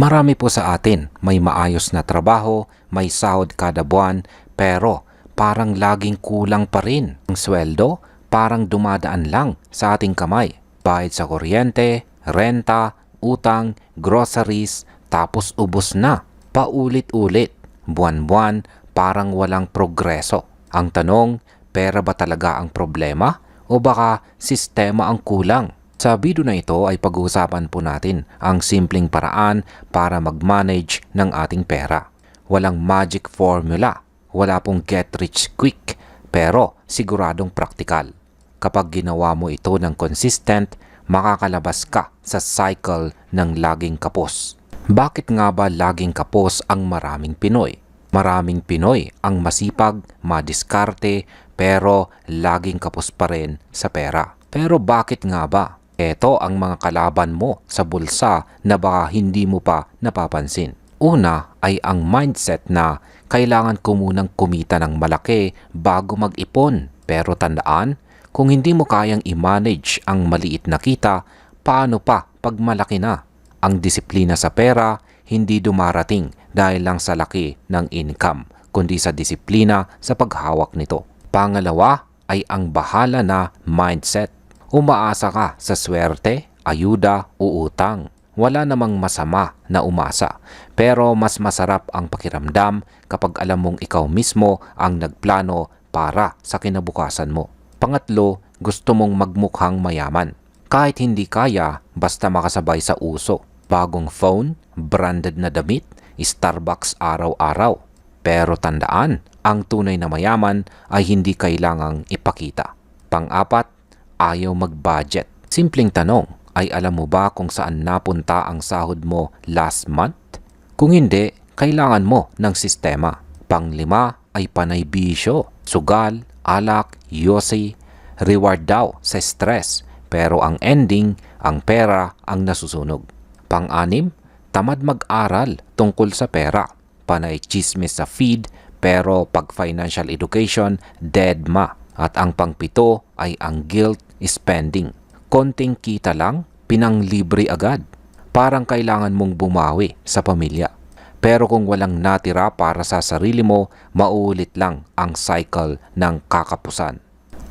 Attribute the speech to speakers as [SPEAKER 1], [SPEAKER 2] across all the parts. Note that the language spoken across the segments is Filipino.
[SPEAKER 1] Marami po sa atin may maayos na trabaho, may sahod kada buwan, pero parang laging kulang pa rin. Ang sweldo parang dumadaan lang sa ating kamay. Bayad sa kuryente, renta, utang, groceries, tapos ubos na. Paulit-ulit, buwan-buwan, parang walang progreso. Ang tanong, pera ba talaga ang problema? O baka sistema ang kulang? Sa video na ito ay pag-uusapan po natin ang simpleng paraan para mag-manage ng ating pera. Walang magic formula, wala pong get rich quick, pero siguradong praktikal. Kapag ginawa mo ito ng consistent, makakalabas ka sa cycle ng laging kapos. Bakit nga ba laging kapos ang maraming Pinoy? Maraming Pinoy ang masipag, madiskarte, pero laging kapos pa rin sa pera. Pero bakit nga ba? Ito ang mga kalaban mo sa bulsa na baka hindi mo pa napapansin. Una ay ang mindset na kailangan ko munang kumita ng malaki bago mag-ipon. Pero tandaan, kung hindi mo kayang i-manage ang maliit na kita, paano pa pag malaki na? Ang disiplina sa pera hindi dumarating dahil lang sa laki ng income, kundi sa disiplina sa paghawak nito. Pangalawa ay ang bahala na mindset. Umaasa ka sa swerte, ayuda o utang. Wala namang masama na umasa, pero mas masarap ang pakiramdam kapag alam mong ikaw mismo ang nagplano para sa kinabukasan mo. Pangatlo, gusto mong magmukhang mayaman. Kahit hindi kaya, basta makasabay sa uso. Bagong phone, branded na damit, Starbucks araw-araw. Pero tandaan, ang tunay na mayaman ay hindi kailangang ipakita. Pang-apat, ayaw mag-budget. Simpleng tanong, ay alam mo ba kung saan napunta ang sahod mo last month? Kung hindi, kailangan mo ng sistema. Panglima ay panay bisyo, sugal, alak, yosi, reward daw sa stress. Pero ang ending, ang pera ang nasusunog. Pang-anim, tamad mag-aral tungkol sa pera. Panay chismis sa feed, pero pag financial education, dead ma. At ang pangpito ay ang guilt spending. Konting kita lang, pinanglibre agad. Parang kailangan mong bumawi sa pamilya. Pero kung walang natira para sa sarili mo, mauulit lang ang cycle ng kakapusan.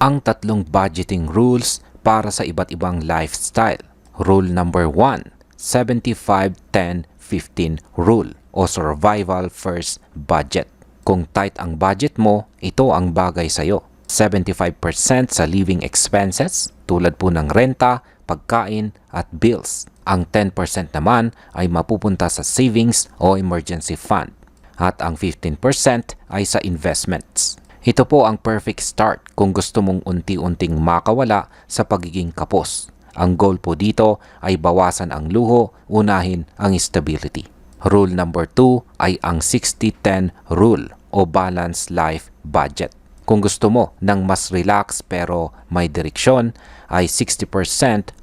[SPEAKER 1] Ang tatlong budgeting rules para sa iba't ibang lifestyle. Rule number 1, 75-10-15 rule o survival first budget. Kung tight ang budget mo, ito ang bagay sa'yo. 75% sa living expenses tulad po ng renta, pagkain at bills. Ang 10% naman ay mapupunta sa savings o emergency fund. At ang 15% ay sa investments. Ito po ang perfect start kung gusto mong unti-unting makawala sa pagiging kapos. Ang goal po dito ay bawasan ang luho, unahin ang stability. Rule number 2 ay ang 60-10 rule o balanced life budget. Kung gusto mo ng mas relax pero may direksyon, ay 60%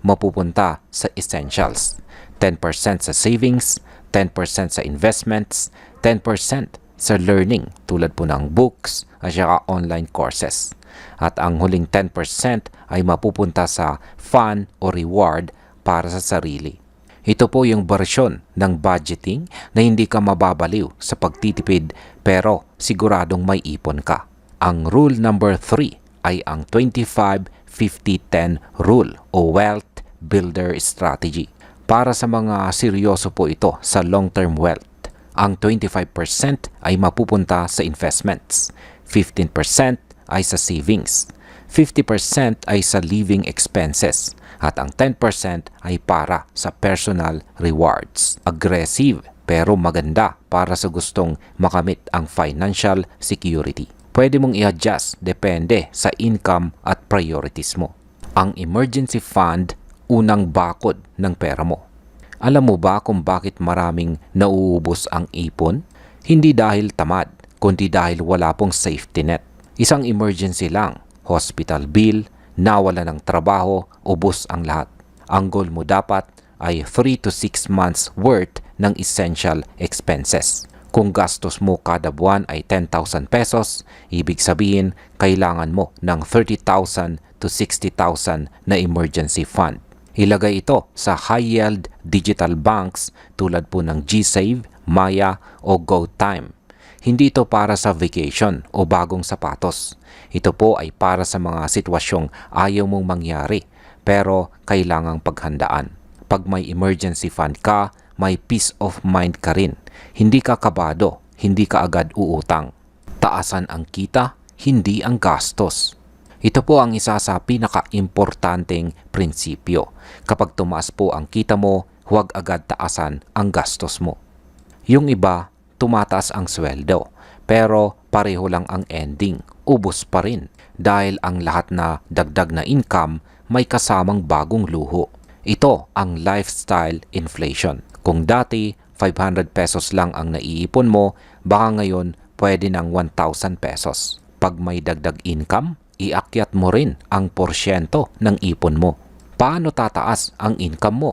[SPEAKER 1] mapupunta sa essentials, 10% sa savings, 10% sa investments, 10% sa learning tulad po ng books at saka online courses. At ang huling 10% ay mapupunta sa fun o reward para sa sarili. Ito po yung versyon ng budgeting na hindi ka mababaliw sa pagtitipid pero siguradong may ipon ka. Ang rule number 3 ay ang 25-50-10 rule o wealth builder strategy. Para sa mga seryoso po ito sa long-term wealth, ang 25% ay mapupunta sa investments, 15% ay sa savings, 50% ay sa living expenses, at ang 10% ay para sa personal rewards. Aggressive pero maganda para sa gustong makamit ang financial security. Pwede mong i-adjust depende sa income at priorities mo. Ang emergency fund, unang bakod ng pera mo. Alam mo ba kung bakit maraming nauubos ang ipon? Hindi dahil tamad, kundi dahil wala pong safety net. Isang emergency lang, hospital bill, nawala ng trabaho, ubos ang lahat. Ang goal mo dapat ay 3 to 6 months worth ng essential expenses. Kung gastos mo kada buwan ay 10,000 pesos, ibig sabihin kailangan mo ng 30,000 to 60,000 na emergency fund. Ilagay ito sa high-yield digital banks tulad po ng GSave, Maya o GoTime. Hindi ito para sa vacation o bagong sapatos. Ito po ay para sa mga sitwasyong ayaw mong mangyari pero kailangang paghandaan. Pag may emergency fund ka, may peace of mind ka rin. Hindi ka kabado, hindi ka agad uutang. Taasan ang kita, hindi ang gastos. Ito po ang isa sa pinaka-importanteng prinsipyo. Kapag tumaas po ang kita mo, huwag agad taasan ang gastos mo. Yung iba, tumataas ang sweldo, pero pareho lang ang ending, ubos pa rin dahil ang lahat na dagdag na income may kasamang bagong luho. Ito ang lifestyle inflation. Kung dati 500 pesos lang ang naiipon mo, baka ngayon pwede ng 1,000 pesos. Pag may dagdag income, iakyat mo rin ang porsyento ng ipon mo. Paano tataas ang income mo?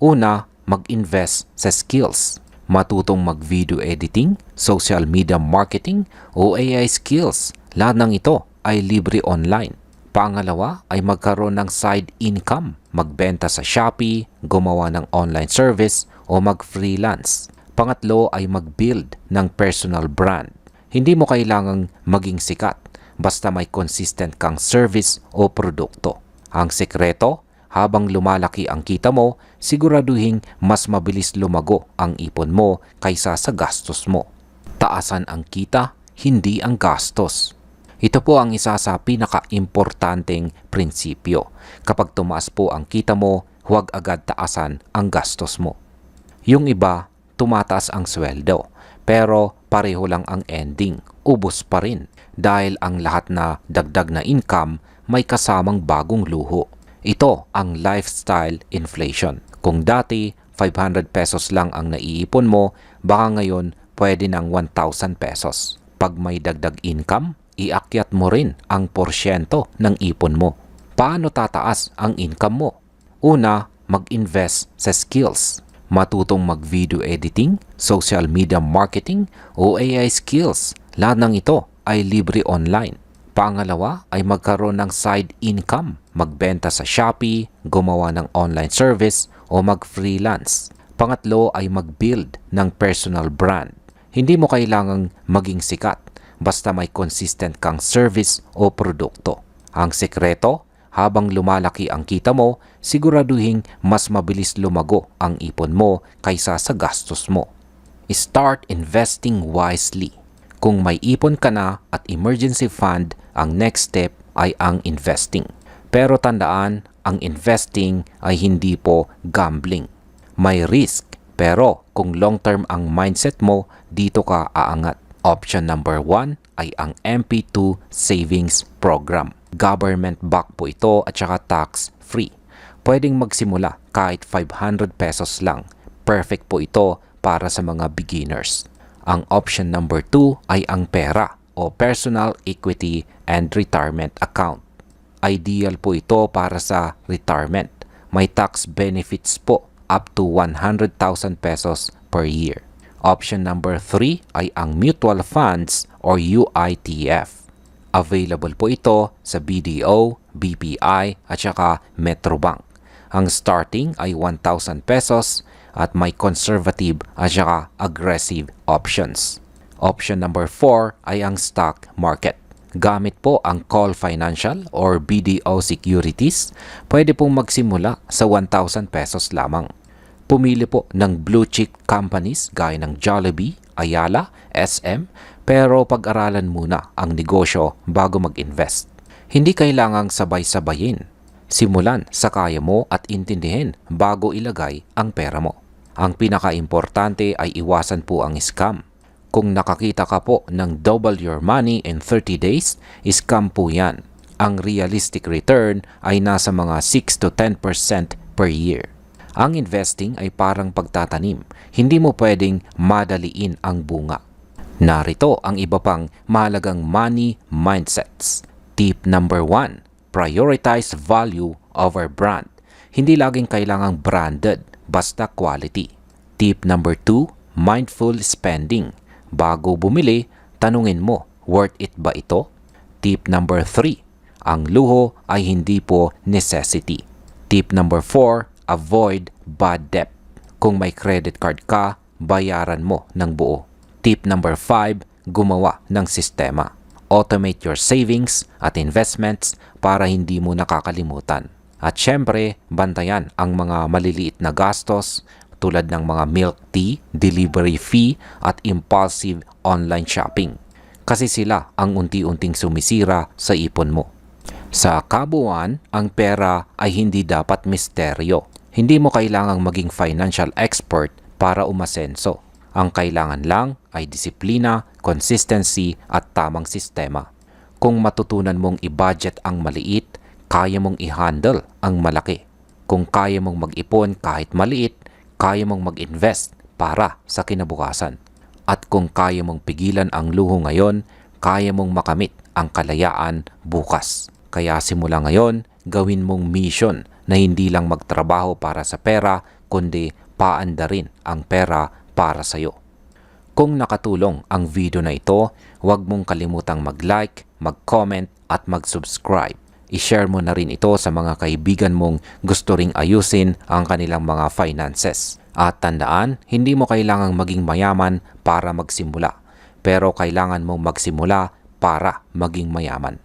[SPEAKER 1] Una, mag-invest sa skills. Matutong mag-video editing, social media marketing, o AI skills. Lahat ng ito ay libre online. Pangalawa ay magkaroon ng side income, magbenta sa Shopee, gumawa ng online service o mag-freelance. Pangatlo ay mag-build ng personal brand. Hindi mo kailangang maging sikat basta may consistent kang service o produkto. Ang sekreto, habang lumalaki ang kita mo, siguraduhin mas mabilis lumago ang ipon mo kaysa sa gastos mo. Taasan ang kita, hindi ang gastos. Ito po ang isa sa pinaka-importanteng prinsipyo. Kapag tumaas po ang kita mo, huwag agad taasan ang gastos mo. Yung iba, tumataas ang sweldo, pero pareho lang ang ending, ubos pa rin dahil ang lahat na dagdag na income may kasamang bagong luho. Ito ang lifestyle inflation. Kung dati 500 pesos lang ang naiipon mo, baka ngayon pwede ng 1,000 pesos. Pag may dagdag income, iakyat mo rin ang porsyento ng ipon mo. Paano tataas ang income mo? Una, mag-invest sa skills. Matutong mag-video editing, social media marketing, o AI skills. Lahat ng ito ay libre online. Pangalawa ay magkaroon ng side income, magbenta sa Shopee, gumawa ng online service o mag-freelance. Pangatlo ay mag-build ng personal brand. Hindi mo kailangang maging sikat basta may consistent kang service o produkto. Ang sekreto, habang lumalaki ang kita mo, siguraduhin mas mabilis lumago ang ipon mo kaysa sa gastos mo. Start investing wisely. Kung may ipon ka na at emergency fund, ang next step ay ang investing. Pero tandaan, ang investing ay hindi po gambling. May risk, pero kung long term ang mindset mo, dito ka aangat. Option number 1 ay ang MP2 Savings Program. Government back po ito at saka tax free. Pwedeng magsimula kahit 500 pesos lang. Perfect po ito para sa mga beginners. Ang option number 2 ay ang pera o Personal Equity and Retirement Account. Ideal po ito para sa retirement. May tax benefits po up to 100,000 pesos per year. Option number 3 ay ang mutual funds or UITF. Available po ito sa BDO, BPI at saka Metrobank. Ang starting ay 1,000 pesos at may conservative at saka aggressive options. Option number 4 ay ang stock market. Gamit po ang Call Financial or BDO Securities, pwede pong magsimula sa 1,000 pesos lamang. Pumili po ng blue chip companies gaya ng Jollibee, Ayala, SM, pero pag-aralan muna ang negosyo bago mag-invest. Hindi kailangang sabay-sabayin. Simulan sa kaya mo at intindihin bago ilagay ang pera mo. Ang pinaka-importante ay iwasan po ang scam. Kung nakakita ka po ng double your money in 30 days, scam po yan. Ang realistic return ay nasa mga 6 to 10% per year. Ang investing ay parang pagtatanim. Hindi mo pwedeng madaliin ang bunga. Narito ang iba pang mahalagang money mindsets. Tip number 1. Prioritize value over brand. Hindi laging kailangang branded, basta quality. Tip number 2. Mindful spending. Bago bumili, tanungin mo, worth it ba ito? Tip number 3. Ang luho ay hindi po necessity. Tip number 4 avoid bad debt. Kung may credit card ka, bayaran mo ng buo. Tip number 5, gumawa ng sistema. Automate your savings at investments para hindi mo nakakalimutan. At syempre, bantayan ang mga maliliit na gastos tulad ng mga milk tea, delivery fee at impulsive online shopping. Kasi sila ang unti-unting sumisira sa ipon mo. Sa kabuuan, ang pera ay hindi dapat misteryo. Hindi mo kailangang maging financial expert para umasenso. Ang kailangan lang ay disiplina, consistency at tamang sistema. Kung matutunan mong i-budget ang maliit, kaya mong i-handle ang malaki. Kung kaya mong mag-ipon kahit maliit, kaya mong mag-invest para sa kinabukasan. At kung kaya mong pigilan ang luho ngayon, kaya mong makamit ang kalayaan bukas. Kaya simula ngayon, gawin mong mission na hindi lang magtrabaho para sa pera, kundi paanda rin ang pera para sa'yo. Kung nakatulong ang video na ito, huwag mong kalimutang mag-like, mag-comment at mag-subscribe. I-share mo na rin ito sa mga kaibigan mong gusto ring ayusin ang kanilang mga finances. At tandaan, hindi mo kailangang maging mayaman para magsimula, pero kailangan mong magsimula para maging mayaman.